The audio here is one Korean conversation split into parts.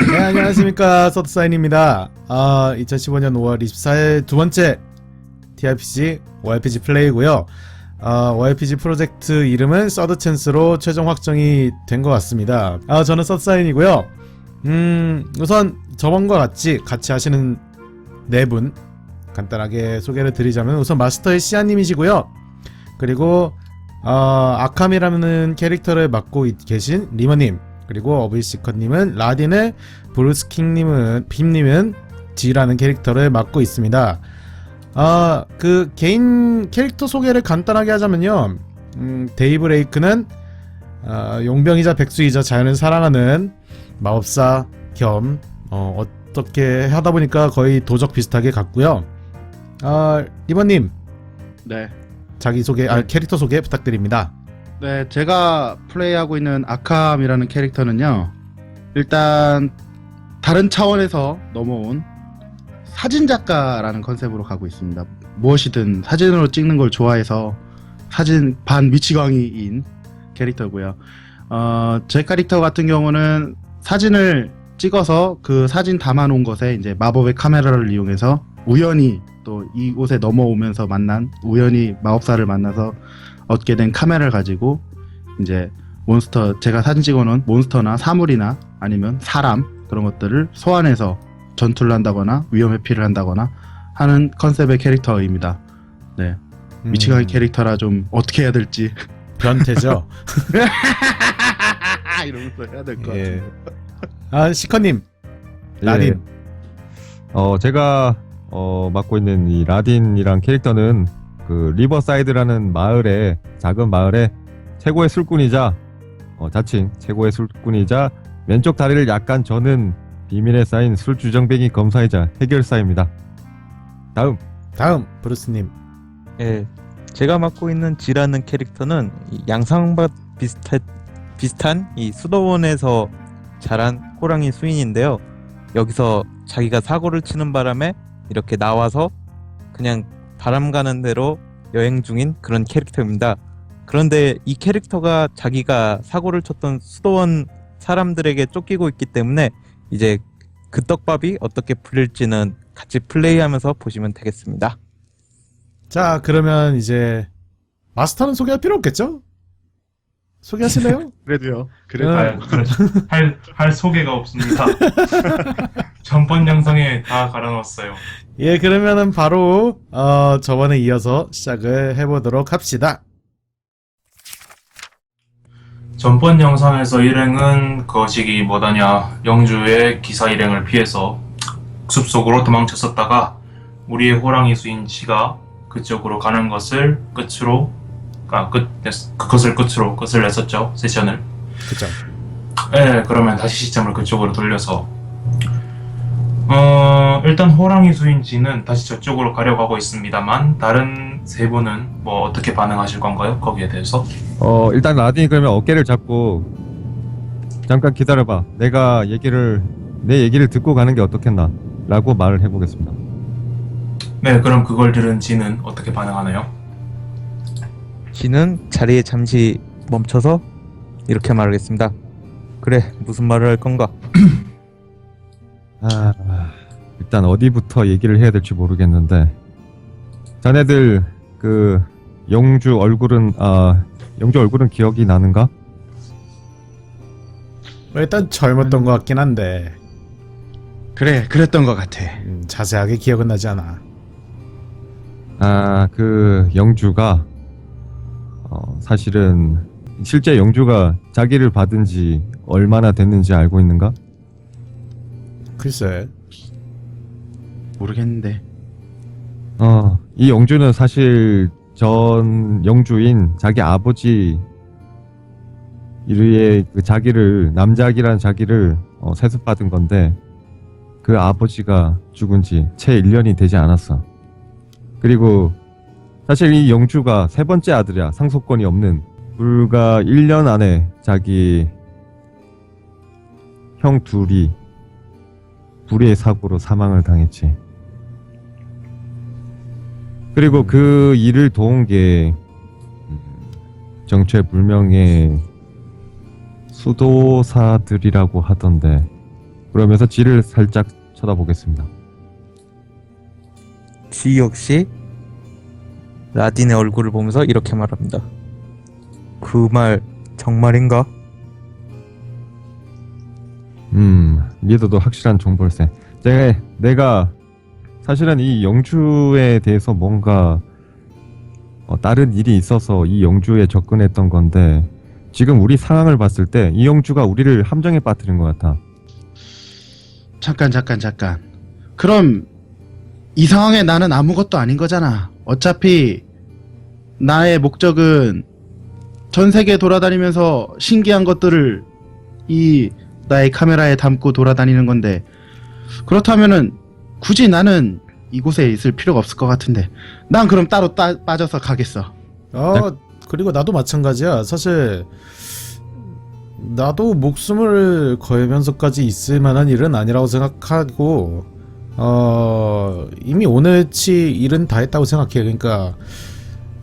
네, 안녕하십니까. 서드사인입니다. 아, 2015년 5월 24일 두 번째 TRPG, ORPG 플레이고요 아, ORPG 프로젝트 이름은 서드챈스로 최종 확정이 된 것 같습니다. 아, 저는 서드사인이고요 음, 우선 저번과 같이 같이 하시는 네 분 간단하게 소개를 드리자면 우선 마스터의 시아님이시고요. 그리고 어, 아캄이라는 캐릭터를 맡고 있- 계신 리머님 그리고 어블시커님은 라딘을 브루스킹님은 빔님은 지라는 캐릭터를 맡고 있습니다. 아, 그 개인 캐릭터 소개를 간단하게 하자면요. 음, 데이브레이크는 아, 용병이자 백수이자 자연을 사랑하는 마법사 겸 어, 어떻게 하다 보니까 거의 도적 비슷하게 갔고요. 아, 리버님 네. 자기 소개, 아, 캐릭터 소개 부탁드립니다. 네, 제가 플레이하고 있는 아캄이라는 캐릭터는요. 일단 다른 차원에서 넘어온 사진 작가라는 컨셉으로 가고 있습니다. 무엇이든 사진으로 찍는 걸 좋아해서 사진 반 미치광이인 캐릭터고요. 어, 제 캐릭터 같은 경우는 사진을 찍어서 그 사진 담아놓은 것에 이제 마법의 카메라를 이용해서 우연히 또 이곳에 넘어오면서 만난 우연히 마법사를 만나서 얻게 된 카메라를 가지고 이제 몬스터 제가 사진 찍어놓은 몬스터나 사물이나 아니면 사람 그런 것들을 소환해서 전투를 한다거나 위험 회피를 한다거나 하는 컨셉의 캐릭터입니다. 네, 음, 미치광이 캐릭터라 좀 어떻게 해야 될지 변태죠. 이러면서 해야 될것 예. 같아요. 아, 시커님, 라딘. 예. 어, 제가 어, 맡고 있는 이 라딘이란 캐릭터는 그 리버사이드라는 마을에 작은 마을에 최고의 술꾼이자 어, 자칭 최고의 술꾼이자 왼쪽 다리를 약간 저는 비밀에 쌓인 술 주정뱅이 검사이자 해결사입니다. 다음 다음 브루스님. 예, 제가 맡고 있는 지라는 캐릭터는 이 양상밭 비슷한 비슷한 이 수도원에서 자란 호랑이 수인인데요. 여기서 자기가 사고를 치는 바람에 이렇게 나와서 그냥 바람 가는 대로 여행 중인 그런 캐릭터입니다. 그런데 이 캐릭터가 자기가 사고를 쳤던 수도원 사람들에게 쫓기고 있기 때문에 이제 그 떡밥이 어떻게 풀릴지는 같이 플레이하면서 보시면 되겠습니다. 자, 그러면 이제 마스터는 소개할 필요 없겠죠? 소개하실래요? 그래도요. 그래. 아, 그렇죠. 할, 할 소개가 없습니다. 전번 영상에 다 갈아놨어요. 예, 그러면은 바로 어, 저번에 이어서 시작을 해보도록 합시다. 전번 영상에서 일행은 거식이 뭐다냐 영주의 기사 일행을 피해서 숲속으로 도망쳤었다가 우리의 호랑이 수인 씨가 그쪽으로 가는 것을 끝으로 아, 끝, 그것을 끝으로 끝을 냈었죠 세션을 그죠? 네, 그러면 다시 시점을 그쪽으로 돌려서 어, 일단 호랑이 수인지는 다시 저쪽으로 가려고 하고 있습니다만 다른 세 분은 뭐 어떻게 반응하실 건가요? 거기에 대해서? 어, 일단 라딘이 그러면 어깨를 잡고 잠깐 기다려봐. 내가 얘기를 내 얘기를 듣고 가는 게 어떻겠나? 라고 말을 해보겠습니다. 네, 그럼 그걸 들은 지는 어떻게 반응하나요? 지는 자리에 잠시 멈춰서 이렇게 말하겠습니다. 그래, 무슨 말을 할 건가? 아, 일단 어디부터 얘기를 해야 될지 모르겠는데 자네들 그 영주 얼굴은 아 영주 얼굴은 기억이 나는가? 뭐 일단 젊었던 것 같긴 한데 그래, 그랬던 것 같아. 음, 자세하게 기억은 나지 않아. 아 그 영주가 어, 사실은 실제 영주가 자기를 받은 지 얼마나 됐는지 알고 있는가? 글쎄, 모르겠는데. 어, 이 영주는 사실 전 영주인 자기 아버지 이르의 그 자기를 남자기란 자기를 어, 세습받은 건데 그 아버지가 죽은 지 채 1년이 되지 않았어. 그리고 사실 이 영주가 세 번째 아들이야. 상속권이 없는 불과 1년 안에 자기 형 둘이 불의의 사고로 사망을 당했지. 그리고 그 일을 도운 게 음, 정체불명의 수도사들이라고 하던데 그러면서 지를 살짝 쳐다보겠습니다. 지 역시 라딘의 얼굴을 보면서 이렇게 말합니다. 그 말 정말인가? 음, 믿어도 확실한 정보일세. 제가, 내가 사실은 이 영주에 대해서 뭔가 어, 다른 일이 있어서 이 영주에 접근했던 건데 지금 우리 상황을 봤을 때 이 영주가 우리를 함정에 빠뜨린 것 같아. 잠깐 잠깐 잠깐. 그럼 이 상황에 나는 아무것도 아닌 거잖아. 어차피 나의 목적은 전 세계 돌아다니면서 신기한 것들을 이 나의 카메라에 담고 돌아다니는 건데 그렇다면은 굳이 나는 이곳에 있을 필요가 없을 것 같은데 난 그럼 따로 따, 빠져서 가겠어. 어, 그리고 나도 마찬가지야. 사실 나도 목숨을 걸면서까지 있을 만한 일은 아니라고 생각하고 어, 이미 오늘치 일은 다 했다고 생각해. 그러니까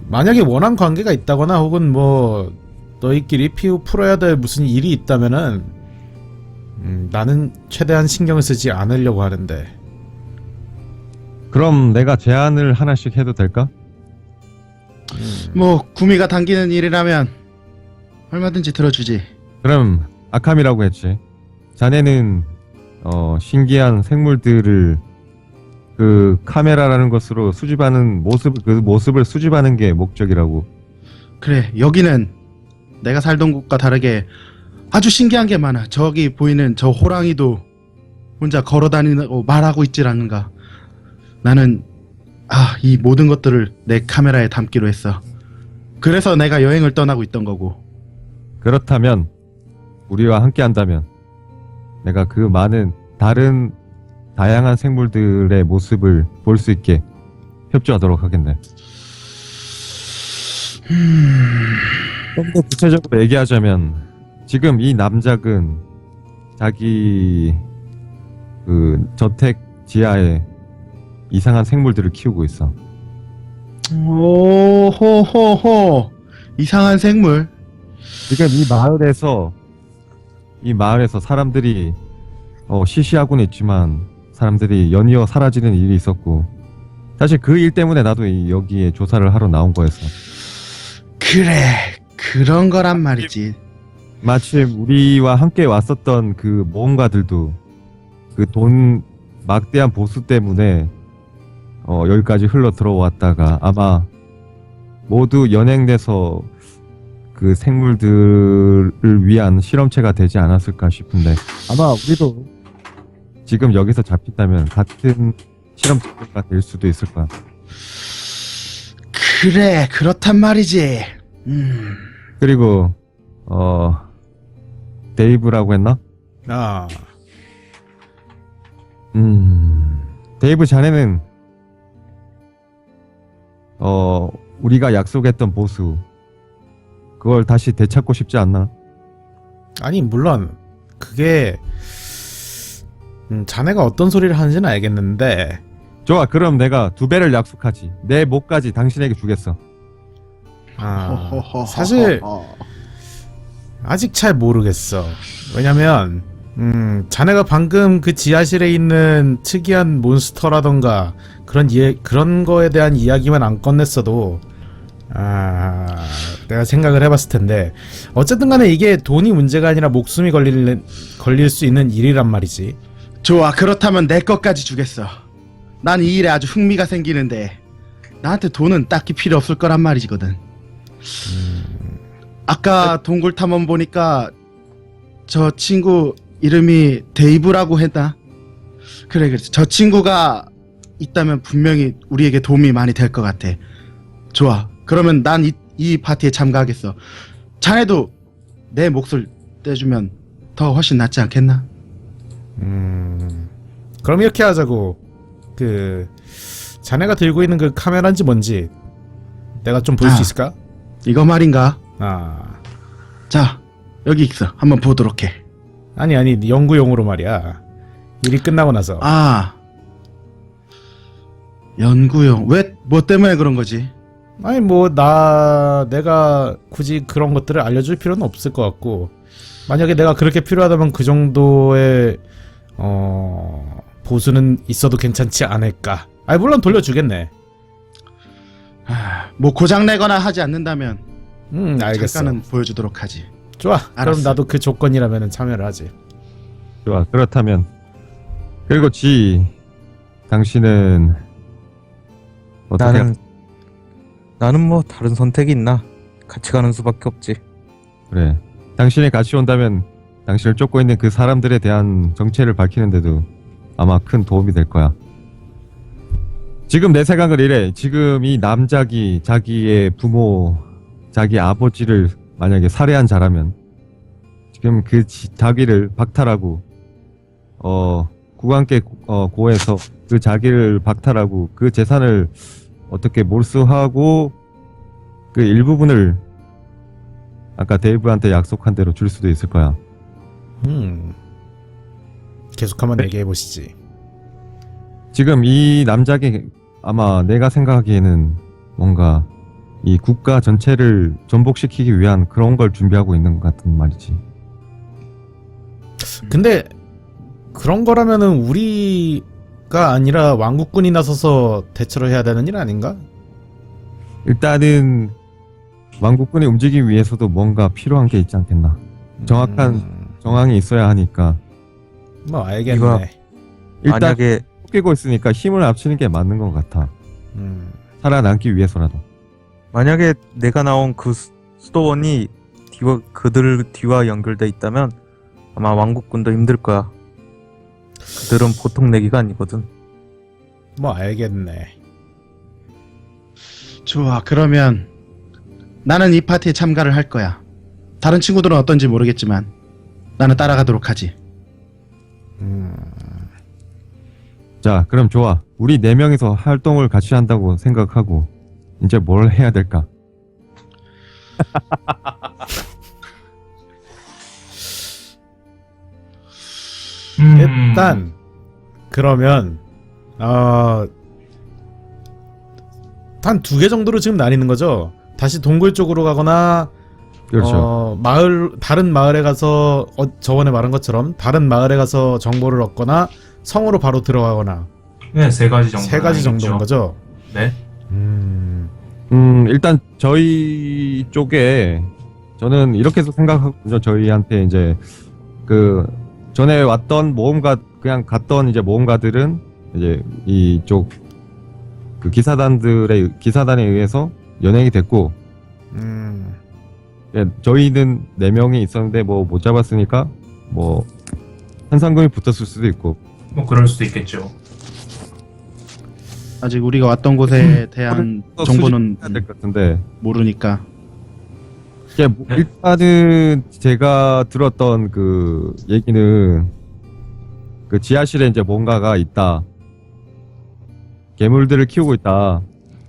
만약에 원한 관계가 있다거나 혹은 뭐 너희끼리 피우 풀어야 될 무슨 일이 있다면은 음, 나는 최대한 신경을 쓰지 않으려고 하는데 그럼 내가 제안을 하나씩 해도 될까? 뭐 구미가 당기는 일이라면 얼마든지 들어주지. 그럼 아캄이라고 했지. 자네는 어, 신기한 생물들을 그 카메라라는 것으로 수집하는 모습 그 모습을 수집하는 게 목적이라고. 그래 여기는 내가 살던 곳과 다르게 아주 신기한 게 많아. 저기 보이는 저 호랑이도 혼자 걸어 다니고 말하고 있질 않는가. 나는 아 이 모든 것들을 내 카메라에 담기로 했어. 그래서 내가 여행을 떠나고 있던 거고. 그렇다면 우리와 함께 한다면 내가 그 많은 다른 다양한 생물들의 모습을 볼 수 있게 협조하도록 하겠네. 좀 더 구체적으로 얘기하자면 지금 이 남작은 자기 그 저택 지하에 이상한 생물들을 키우고 있어. 오호호호 이상한 생물 지금 이 마을에서 이 마을에서 사람들이 어, 시시하고는 있지만 사람들이 연이어 사라지는 일이 있었고 사실 그 일 때문에 나도 이- 여기에 조사를 하러 나온 거였어. 그래 그런 거란 말이지 마침 우리와 함께 왔었던 그 모험가들도 그 돈 막대한 보수 때문에 어, 여기까지 흘러 들어왔다가 아마 모두 연행돼서 그 생물들을 위한 실험체가 되지 않았을까 싶은데 아마 우리도 지금 여기서 잡힌다면 같은 실험체가 될 수도 있을 거야. 그래 그렇단 말이지 음 그리고 어 데이브라고 했나? 아 음, 데이브 자네는 어 우리가 약속했던 보수 그걸 다시 되찾고 싶지 않나? 아니 물론 그게 음, 자네가 어떤 소리를 하는지는 알겠는데 좋아, 그럼 내가 두 배를 약속하지. 내 목까지 당신에게 주겠어. 아, 사실 아직 잘 모르겠어. 왜냐면 음, 자네가 방금 그 지하실에 있는 특이한 몬스터라던가 그런 예, 그런 거에 대한 이야기만 안 꺼냈어도 아, 내가 생각을 해봤을 텐데 어쨌든 간에 이게 돈이 문제가 아니라 목숨이 걸릴 걸릴 수 있는 일이란 말이지. 좋아 그렇다면 내 것까지 주겠어 난 이 일에 아주 흥미가 생기는데 나한테 돈은 딱히 필요 없을 거란 말이거든 아까 동굴 탐험 보니까 저 친구 이름이 데이브라고 했나? 그래 그래 저 친구가 있다면 분명히 우리에게 도움이 많이 될 것 같아 좋아 그러면 난이이 파티에 참가하겠어 자네도 내 몫을 떼주면 더 훨씬 낫지 않겠나? 음, 그럼 이렇게 하자고. 그 자네가 들고 있는 그 카메라인지 뭔지 내가 좀 볼 수 아. 있을까? 이거 말인가? 아, 자, 여기 있어. 한번 보도록 해. 아니 아니 연구용으로 말이야. 일이 끝나고 나서. 아, 연구용. 왜, 뭐 때문에 그런 거지? 아니 뭐 나 내가 굳이 그런 것들을 알려줄 필요는 없을 것 같고 만약에 내가 그렇게 필요하다면 그 정도의 어 보수는 있어도 괜찮지 않을까. 아 물론 돌려주겠네. 아, 뭐 고장 내거나 하지 않는다면 음 알겠어. 잠깐은 보여주도록 하지. 좋아. 그럼 알았어. 나도 그 조건이라면 참여를 하지. 좋아. 그렇다면 그리고 지 당신은 어떻게 나는 나는 뭐 다른 선택이 있나? 같이 가는 수밖에 없지. 그래. 당신이 같이 온다면 당신을 쫓고 있는 그 사람들에 대한 정체를 밝히는데도 아마 큰 도움이 될 거야. 지금 내 생각은 이래. 지금 이 남작이 자기의 부모, 자기 아버지를 만약에 살해한 자라면 지금 그 지- 자기를 박탈하고 어 국왕께 어, 고해서 그 자기를 박탈하고 그 재산을 어떻게 몰수하고 그 일부분을 아까 데이브한테 약속한 대로 줄 수도 있을 거야. 음. 계속 한번 네. 얘기해 보시지. 지금 이 남작이 아마 내가 생각하기에는 뭔가 이 국가 전체를 전복시키기 위한 그런 걸 준비하고 있는 것 같은 말이지. 근데 그런 거라면은 우리가 아니라 왕국군이 나서서 대처를 해야 되는 일 아닌가? 일단은 왕국군이 움직이기 위해서도 뭔가 필요한 게 있지 않겠나. 정확한 음, 정황이 있어야 하니까 뭐 알겠네. 이거- 일단 만약에 쫓기고 있으니까 힘을 합치는 게 맞는 것 같아. 음. 살아남기 위해서라도. 만약에 내가 나온 그 수- 수도원이 뒤와 그들 뒤와 연결돼 있다면 아마 왕국군도 힘들 거야. 그들은 보통 내기가 아니거든. 뭐 알겠네. 좋아. 그러면 나는 이 파티에 참가를 할 거야. 다른 친구들은 어떤지 모르겠지만 나는 따라가도록 하지. 음. 자, 그럼 좋아. 우리 네 명이서 활동을 같이 한다고 생각하고 이제 뭘 해야 될까? 음, 일단 그러면 어, 한두 개 정도로 지금 나뉘는 거죠. 다시 동굴 쪽으로 가거나 그렇죠. 어, 마을 다른 마을에 가서 어, 저번에 말한 것처럼 다른 마을에 가서 정보를 얻거나 성으로 바로 들어가거나 네, 세 가지 정도. 세 가지 정도인 거죠. 네. 음, 음, 일단 저희 쪽에 저는 이렇게 해서 생각하거든요. 저희한테 이제 그 전에 왔던 모험가 그냥 갔던 이제 모험가들은 이제 이쪽 그 기사단들의 기사단에 의해서 연행이 됐고 음, 예, 저희는 네 명이 있었는데 뭐 못 잡았으니까 뭐 현상금이 붙었을 수도 있고 뭐 그럴 수도 있겠죠. 아직 우리가 왔던 곳에 대한 또 정보는 수집해야 될 것 같은데 모르니까. 이게 뭐 네. 일단은 제가 들었던 그 얘기는 그 지하실에 이제 뭔가가 있다. 괴물들을 키우고 있다.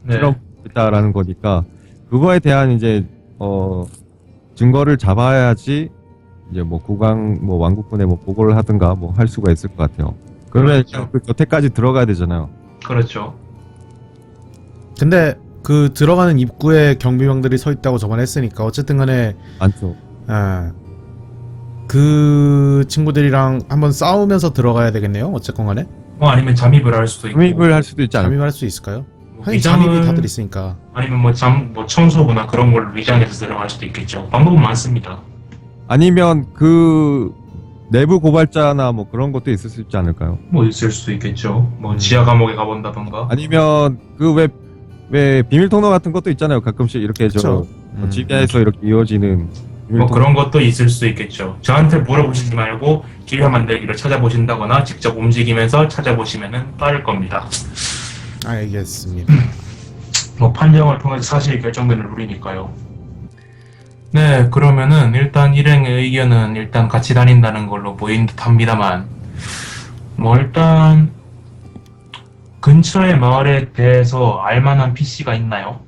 네. 실험 있다라는 거니까 그거에 대한 이제 어 증거를 잡아야지 이제 뭐 국왕 뭐 왕국군에 뭐 보고를 하든가 뭐 할 수가 있을 것 같아요. 그러면 그렇죠. 그 곁에까지 들어가야 되잖아요. 그렇죠. 근데 그 들어가는 입구에 경비병들이 서 있다고 저번에 했으니까 어쨌든 간에 안쪽. 아, 그 친구들이랑 한번 싸우면서 들어가야 되겠네요. 어쨌건 간에 뭐 아니면 잠입을 할 수도 있고. 잠입을 할 수도 있지 않을까? 잠입할 수 있을까요? 뭐 하긴 위장은 잠입이 다들 있으니까. 아니면 뭐 잠, 뭐 청소부나 그런 걸 위장해서 들어갈 수도 있겠죠. 방법은 많습니다. 아니면 그 내부 고발자나 뭐 그런 것도 있을 수 있지 않을까요? 뭐 있을 수도 있겠죠. 뭐 음. 지하 감옥에 가본다던가. 아니면 그 왜 왜 비밀 통로 같은 것도 있잖아요. 가끔씩 이렇게 저 그쵸. 뭐 지하에서 이렇게 이어지는 비밀 뭐 통로. 그런 것도 있을 수 있겠죠. 저한테 물어보시지 말고 기회 만들기를 찾아보신다거나 직접 움직이면서 찾아보시면은 빠를 겁니다. 알겠습니다. 뭐 판정을 통해서 사실 결정되는 룰이니까요. 네, 그러면은 일단 일행의 의견은 일단 같이 다닌다는 걸로 보인 듯합니다만, 뭐 일단 근처의 마을에 대해서 알만한 PC가 있나요?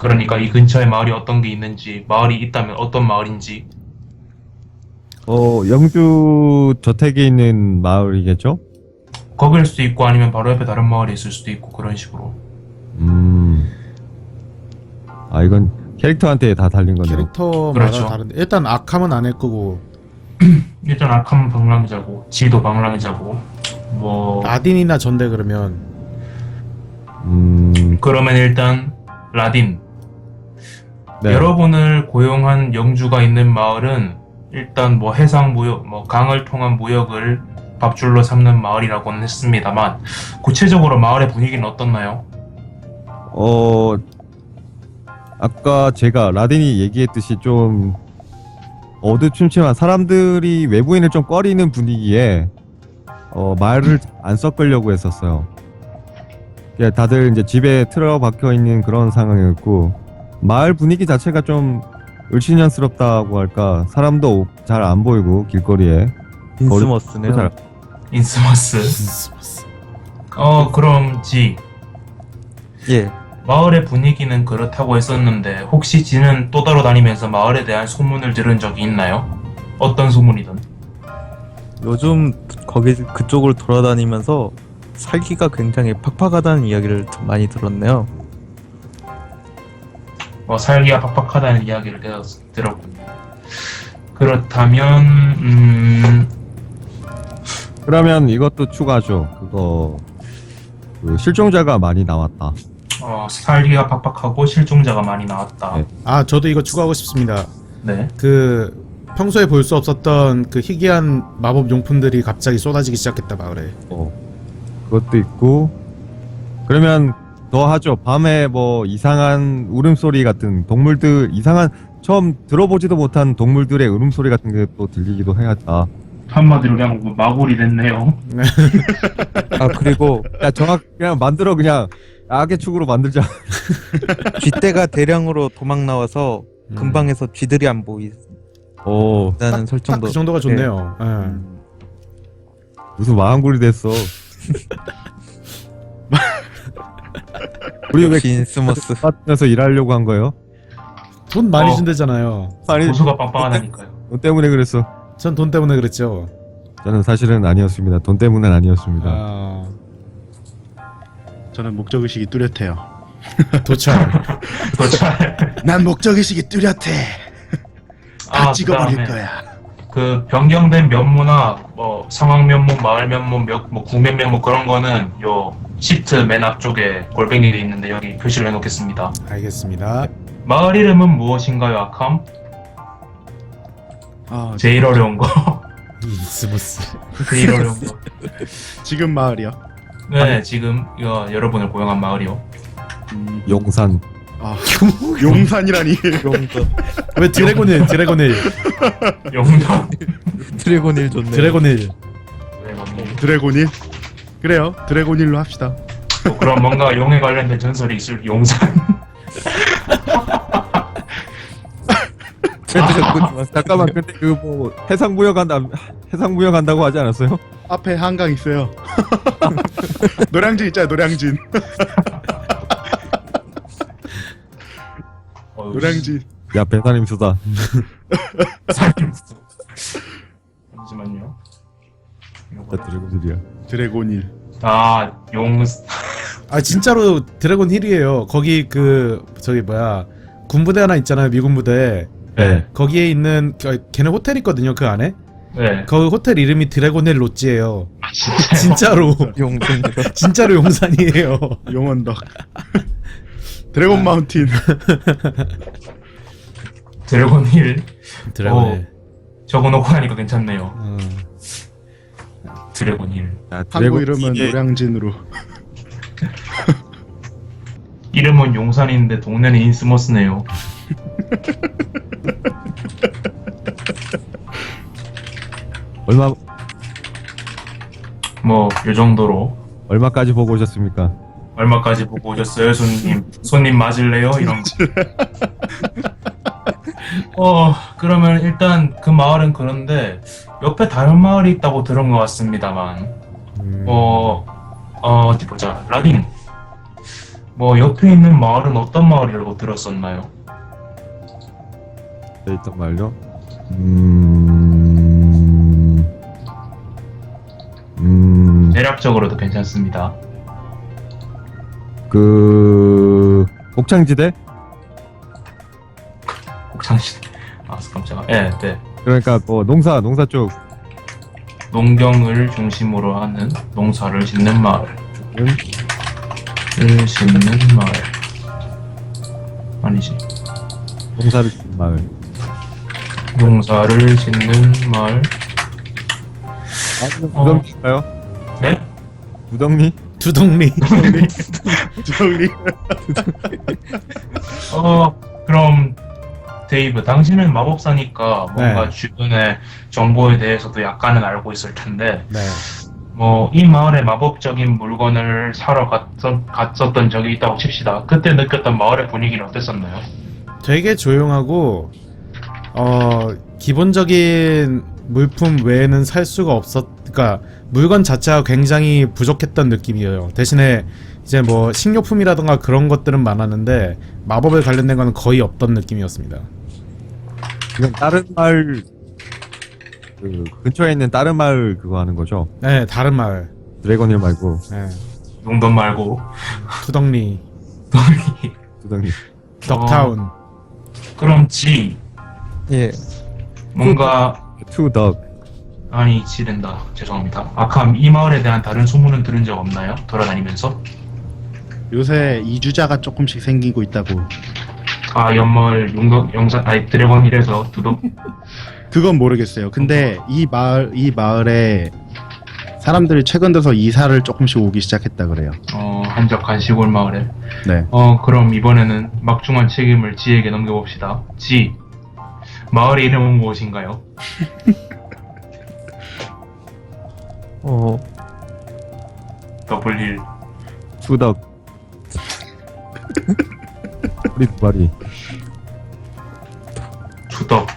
그러니까 이 근처에 마을이 어떤 게 있는지, 마을이 있다면 어떤 마을인지, 어 영주 저택에 있는 마을이겠죠? 거길 수도 있고 아니면 바로 옆에 다른 마을이 있을 수도 있고 그런 식으로. 음. 아 이건 캐릭터한테 다 달린 거네요. 캐릭터마다 그렇죠. 다른데 일단 아캄은 안 할 거고 일단 아캄 방랑자고 지도 방랑자고 뭐 라딘이나 전대 그러면 음, 그러면 일단 라딘 네. 여러분을 고용한 영주가 있는 마을은 일단 뭐 해상 무역, 뭐 강을 통한 무역을 밥줄로 삼는 마을이라고는 했습니다만 구체적으로 마을의 분위기는 어떻나요? 어, 아까 제가 라딘이 얘기했듯이 좀 어두침침한 사람들이 외부인을 좀 꺼리는 분위기에 어, 말을 안 섞으려고 했었어요. 예, 다들 이제 집에 틀어박혀 있는 그런 상황이었고 마을 분위기 자체가 좀 을씨년스럽다고 할까 사람도 잘 안 보이고 길거리에 인스머스네요. 잘- 인스머스. 어 그럼 지 예. 마을의 분위기는 그렇다고 했었는데 혹시 지는 또 따로 다니면서 마을에 대한 소문을 들은 적이 있나요? 어떤 소문이든. 요즘 거기 그쪽을 돌아다니면서 살기가 굉장히 팍팍하다는 이야기를 더 많이 들었네요. 뭐 살기가 팍팍하다는 이야기를 계속 들었군요. 그렇다면 음, 그러면 이것도 추가죠. 그거 그 실종자가 많이 나왔다. 어, 살기가 팍팍하고 실종자가 많이 나왔다. 네. 아 저도 이거 추가하고 싶습니다. 네. 그 평소에 볼 수 없었던 그 희귀한 마법 용품들이 갑자기 쏟아지기 시작했다 마을에. 어, 그것도 있고 그러면 더 하죠. 밤에 뭐 이상한 울음소리 같은 동물들 이상한 처음 들어보지도 못한 동물들의 울음소리 같은 게 또 들리기도 해야다. 한마디로 그냥 뭐 마골이 됐네요. 아 그리고 야 정확 그냥 만들어 그냥 악의 축으로 만들자. 쥐떼가 대량으로 도망 나와서 음. 근방에서 쥐들이 안 보 오 설정도 딱그 정도가 좋네요. 예. 무슨 마한굴이 됐어. 우리 왜 역시 인스머스 같면서 일하려고 한 거예요? 돈 많이 어. 준대잖아요. 아니 고수가 빵빵하다니까요. 돈 때문에 그랬어. 전 돈 때문에 그랬죠. 저는 사실은 아니었습니다. 돈 때문은 아니었습니다. 아, 저는 목적 의식이 뚜렷해요. 도착. 도착. 난 목적 의식이 뚜렷해. 다 찍어버릴 그다음에 거야. 그 변경된 면모나 뭐 상황 면모, 마을 면모, 몇, 뭐 구면 면모 그런 거는 요 시트 맨 앞쪽에 골뱅이가 있는데 여기 표시를 해놓겠습니다. 알겠습니다. 마을 이름은 무엇인가요, 아캄? 아, 제일 어려운 거. 이스무스. 제일 어려운 거. 지금 마을이요. 네, 지금 어, 여러분을 고용한 마을이요. 음, 용산. 아, 용산이라니. 왜 드래곤일? 드래곤일. 용도. 드래곤일 좋네. 드래곤일. 드래곤일. 그래요. 드래곤일로 합시다. 뭐 그런 뭔가 용에 관련된 전설이 있을 용산. 잠깐만 근데 그 뭐 해상 무역 한다 해상 무역 한다고 하지 않았어요? 앞에 한강 있어요. 노량진 있잖아요. 노량진. 노량진. 야 배사님 수다. 잠시만요. 진짜 드래곤들이야. 드래곤일. 아, 용, 아 진짜로 드래곤 힐이에요. 거기 그 저기 뭐야 군부대 하나 있잖아요. 미군 부대. 네. 거기에 있는 그- 걔네 호텔 있거든요. 그 안에. 네. 그 호텔 이름이 드래곤 힐 롯지예요. 아, 진짜. 진짜로. 용돈으로 진짜로 용산이에요. 용원덕. 드래곤 마운틴. 드래곤 힐. 드래곤 힐. 적어놓고 하니까 괜찮네요. 어. 드래곤 힐. 야, 한국 드래곤 이름은 이게 노량진으로. 이름은 용산인데 동네는 인스머스네요. 얼마 뭐, 요 정도로. 얼마까지 보고 오셨습니까? 얼마까지 보고 오셨어요, 손님? 손님 맞을래요? 이런 거. 어, 그러면 일단 그 마을은 그런데 옆에 다른 마을이 있다고 들은 것 같습니다만, 음. 어, 어, 어디 보자. 라딘. 뭐, 옆에 있는 마을은 어떤 마을이라고 들었었나요? 데이터 말요. 음. 음. 대략적으로도 괜찮습니다. 그 곡창지대? 곡창시. 아, 깜짝아. 예, 네. 그러니까 뭐 농사 농사 쪽 농경을 중심으로 하는 농사를 짓는 마을. 음, 을 짓는 마을. 아니지. 농사를 짓는 마을. 농사를 짓는 마을. 어. 구덩이인가요? 네? 구덩이? 두동리. 주정리. 어, 그럼 데이브, 당신은 마법사니까 뭔가 네. 주변의 정보에 대해서도 약간은 알고 있을 텐데, 네. 뭐 이 마을에 마법적인 물건을 사러 갔었, 갔었던 적이 있다고 칩시다. 그때 느꼈던 마을의 분위기는 어땠었나요? 되게 조용하고 어 기본적인 물품 외에는 살 수가 없었 그러니까 물건 자체가 굉장히 부족했던 느낌이에요. 대신에 이제 뭐 식료품이라던가 그런 것들은 많았는데 마법에 관련된 거는 거의 없던 느낌이었습니다. 이건 다른 마을 그 근처에 있는 다른 마을 그거 하는 거죠? 네, 다른 마을. 드래곤힐 말고 네. 용돈 말고. 투덕리, 구덩이. 덕타운. 그럼 지, 예. 뭔가 투덕. 아니 지른다. 죄송합니다. 아캄 이 마을에 대한 다른 소문은 들은 적 없나요? 돌아다니면서? 요새 이주자가 조금씩 생기고 있다고. 아 연마을 용돈 영상 아니 드래곤 힐에서 두둑 그건 모르겠어요. 근데 이 마을 이 마을에 사람들이 최근 들어서 이사를 조금씩 오기 시작했다 그래요. 어 한적한 시골 마을에. 네. 어 그럼 이번에는 막중한 책임을 지에게 넘겨봅시다. 지 마을의 이름은 무엇인가요? 어, 더블힐 투덕. 우리 두 마리. 두덕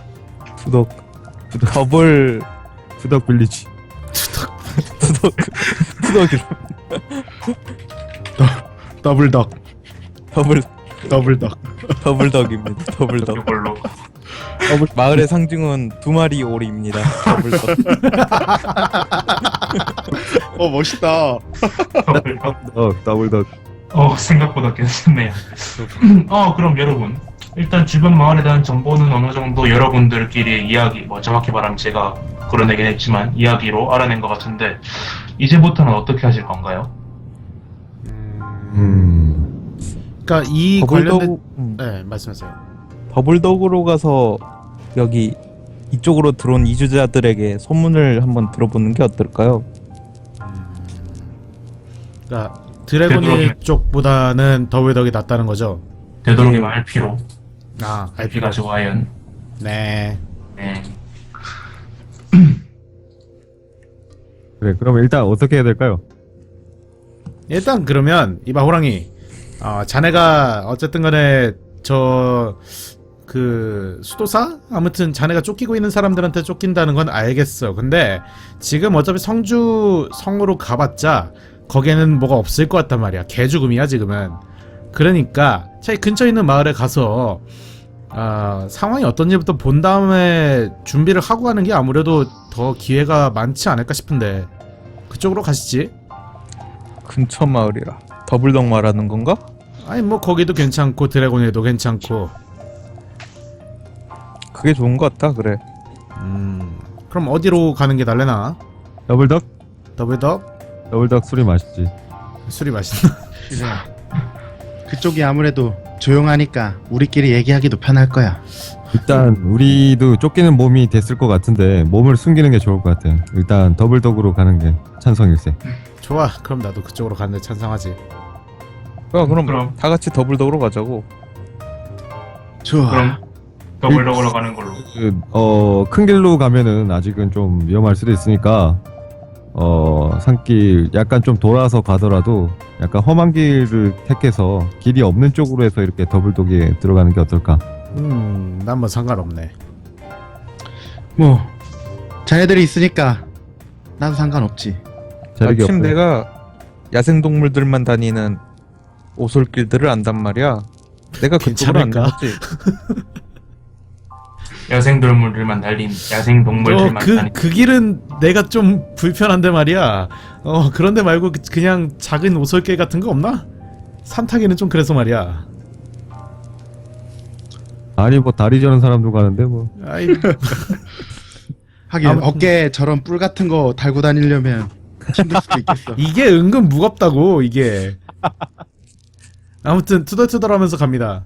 투덕. 더블, 투덕 빌리지. 투덕, 투덕이로. 더블 덕. 더블, 더블 덕. 더블 덕입니다. 더블 덕. 이걸로 마을의 상징은 두 마리 오리입니다. 더블덕. 어 멋있다. 더블덕. 어, 더블덕. 어 생각보다 괜찮네요. 어 그럼 여러분 일단 주변 마을에 대한 정보는 어느 정도 여러분들끼리 이야기 뭐 정확히 말하면 제가 그려내긴 했지만 이야기로 알아낸 것 같은데 이제부터는 어떻게 하실 건가요? 음. 그러니까 이 관련된 더블덕, 음, 네, 말씀하세요. 더블덕으로 가서 여기 이쪽으로 들어온 이주자들에게 소문을 한번 들어보는 게 어떨까요? 그러니까 드래곤이 되도록이면. 쪽보다는 더블덕이 낫다는 거죠. 되도록이면 RP로 아, RP가 좋아요. 네. 네. 그래, 그럼 일단 어떻게 해야 될까요? 일단 그러면 이봐 호랑이 어, 자네가 어쨌든 간에 저 그 수도사? 아무튼 자네가 쫓기고 있는 사람들한테 쫓긴다는 건 알겠어. 근데 지금 어차피 성주 성으로 가봤자 거기에는 뭐가 없을 것 같단 말이야. 개죽음이야 지금은. 그러니까 차라리 근처에 있는 마을에 가서 아, 상황이 어떤지부터 본 다음에 준비를 하고 가는 게 아무래도 더 기회가 많지 않을까 싶은데. 그쪽으로 가시지. 근처 마을이라. 더블덕 말하는 건가? 아니 뭐 거기도 괜찮고 드래곤에도 괜찮고 그게 좋은 것 같다, 그래. 음 그럼 어디로 가는 게 날래나? 더블덕? 더블덕? 더블덕 술이 맛있지. 술이 맛있나? 그쪽이 아무래도 조용하니까 우리끼리 얘기하기도 편할 거야. 일단 우리도 쫓기는 몸이 됐을 것 같은데 몸을 숨기는 게 좋을 것 같아. 일단 더블덕으로 가는 게 찬성일세. 좋아 그럼 나도 그쪽으로 가는 데 찬성하지 야, 그럼, 그럼. 다 같이 더블덕으로 가자고. 좋아. 그럼 더블더블로 가는 걸로. 그, 어, 큰 길로 가면은 아직은 좀 위험할 수도 있으니까 어, 산길 약간 좀 돌아서 가더라도 약간 험한 길을 택해서 길이 없는 쪽으로 해서 이렇게 더블독에 들어가는 게 어떨까? 음 난 뭐 상관없네 뭐 자네들이 있으니까 나도 상관없지. 자력이 마침 없어. 내가 야생동물들만 다니는 오솔길들을 안단 말이야. 내가 그쪽으로 안 괜찮을까? 갔지. 야생동물들만 달린 야생동물들만 어그 다닌 그 길은 내가 좀 불편한데 말이야 어 그런데 말고 그- 그냥 작은 오솔길 같은 거 없나? 산 타기는 좀 그래서 말이야 아니 뭐 다리 저는 사람도 가는데 뭐 아이 하긴 아무튼- 어깨에 저런 뿔 같은 거 달고 다니려면 힘들 수도 있겠어. 이게 은근 무겁다고 이게. 아무튼 투덜투덜 하면서 갑니다.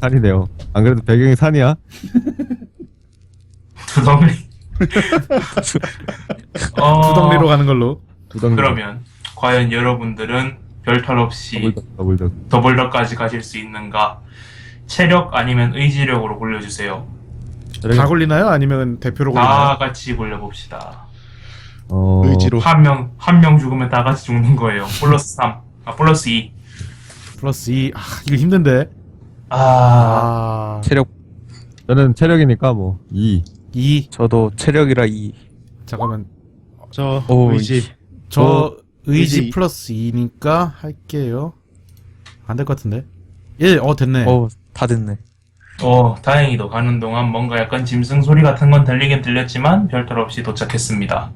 산이네요. 안 그래도 배경이 산이야? 두덩리. 어, 두덩리로 가는 걸로. 두덩이. 그러면 과연 여러분들은 별탈 없이 더블덕, 더블덕. 더블더까지 가실 수 있는가? 체력 아니면 의지력으로 골려주세요. 다 굴리나요? 아니면 대표로 굴리나요? 다 같이 골려봅시다. 어, 의지로. 한 명, 한 명 죽으면 다 같이 죽는 거예요. 플러스 3. 아, 플러스 2. 플러스 2. 아, 이거 힘든데. 아, 아. 체력 저는 체력이니까 뭐 2. 2. 저도 체력이라 이 잠깐만. 저 오, 의지. 저 의지 의지. 플러스 2니까 할게요. 안 될 것 같은데. 1. 어 됐네. 어, 다 됐네. 어, 다행히도 가는 동안 뭔가 약간 짐승 소리 같은 건 들리긴 들렸지만 별탈 없이 도착했습니다.